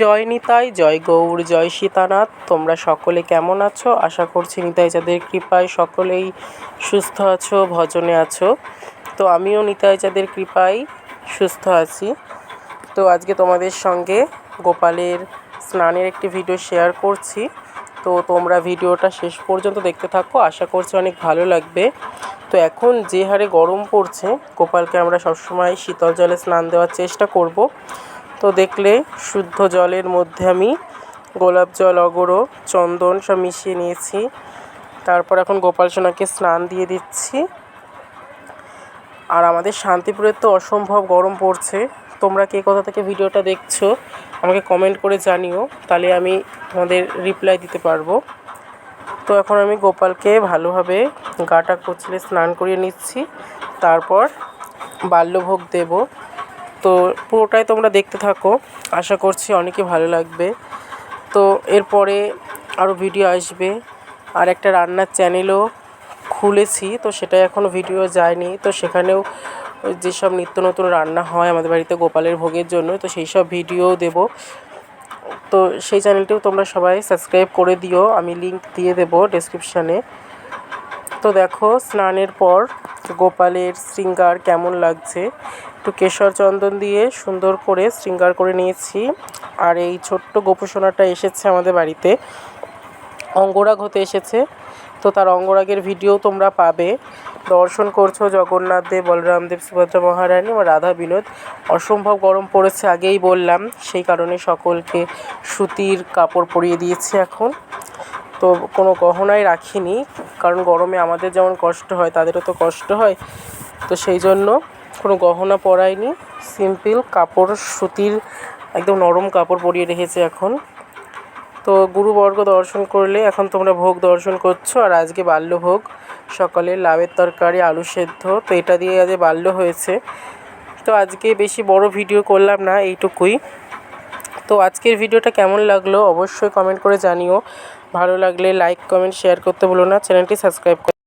জয় নিতাই, জয় গৌর, জয় সীতানাথ। তোমরা সকলে কেমন আছো? আশা করছি নিতাই যাদের কৃপায় সকলেই সুস্থ আছো, ভজনে আছো। তো আমিও নিতাই যাদের কৃপায় সুস্থ আছি। তো আজকে তোমাদের সঙ্গে গোপালের স্নানের একটি ভিডিও শেয়ার করছি। তো তোমরা ভিডিওটা শেষ পর্যন্ত দেখতে থাকো। আশা করছি অনেক ভালো লাগবে। তো এখন যে হারে গরম পড়ছে, গোপালকে আমরা সবসময় শীতল জলে স্নান দেওয়ার চেষ্টা করব। তো দেখলে শুদ্ধ জলের মধ্যে আমি গোলাপ জল, অগরো, চন্দন সব মিশিয়ে নিয়েছি। তারপর এখন গোপাল সোনাকে স্নান দিয়ে দিচ্ছি। আর আমাদের শান্তিপুরের তো অসম্ভব গরম পড়ছে। তোমরা কে কোথা থেকে ভিডিওটা দেখছ, আমাকে কমেন্ট করে জানিও, তাহলে আমি তোমাদের রিপ্লাই দিতে পারব। তো এখন আমি গোপালকে ভালোভাবে গাটা কচলে স্নান করিয়ে নিচ্ছি। তারপর বাল্যভোগ দেবো। তো পুরোটাই তোমরা দেখতে থাকো। আশা করছি অনেকই ভালো লাগবে। তো এরপরে আরও ভিডিও আসবে। আর একটা রান্নার চ্যানেলও খুলেছি, তো সেটা এখনও ভিডিও যায়নি। তো সেখানেও যেসব নিত্য নতুন রান্না হয় আমাদের বাড়িতে গোপালের ভোগের জন্য, তো সেই সব ভিডিও দেব। তো সেই চ্যানেলটিও তোমরা সবাই সাবস্ক্রাইব করে দিও। আমি লিংক দিয়ে দেবো ডেসক্রিপশানে তো দেখো, স্নানের পর গোপালের শৃঙ্গার কেমন লাগছে? একটু কেশর চন্দন দিয়ে সুন্দর করে শৃঙ্গার করে নিয়েছি। আর এই ছোট্ট গোপসোনাটা এসেছে আমাদের বাড়িতে। অঙ্গরাগ হতে এসেছে। তো তার অঙ্গরাগের ভিডিও তোমরা পাবে। দর্শন করছ জগন্নাথ দেব, বলরাম দেব, সুভদ্রা মহারানী ও রাধা বিনোদ। অসম্ভব গরম পড়েছে, আগেই বললাম। সেই কারণে সকলকে সুতির কাপড় পরিয়ে দিয়েছি এখন। তো কোনো গহনাই রাখিনি। কারণ গরমে আমাদের যেমন কষ্ট হয়, তাদেরও তো কষ্ট হয়। তো সেই জন্য কোনো গহনা পরাইনি, সিম্পল কাপড়, সুতির একদম নরম কাপড় পরিয়ে রেখেছে এখন। তো গুরুবর্গ দর্শন করলে এখন তোমরা ভোগ দর্শন করছ, আর আজকে বাল্যভোগ। সকালে লাউয়ের তরকারি, আলু সেদ্ধ, তো এটা দিয়ে আজ বাল্য হয়েছে। তো আজকে বেশি বড় ভিডিও করলাম না, এইটুকুই। তো আজকের ভিডিওটা কেমন লাগল অবশ্যই কমেন্ট করে জানিও। ভালো লাগলে লাইক কমেন্ট শেয়ার করতে বলো না। চ্যানেলটি সাবস্ক্রাইব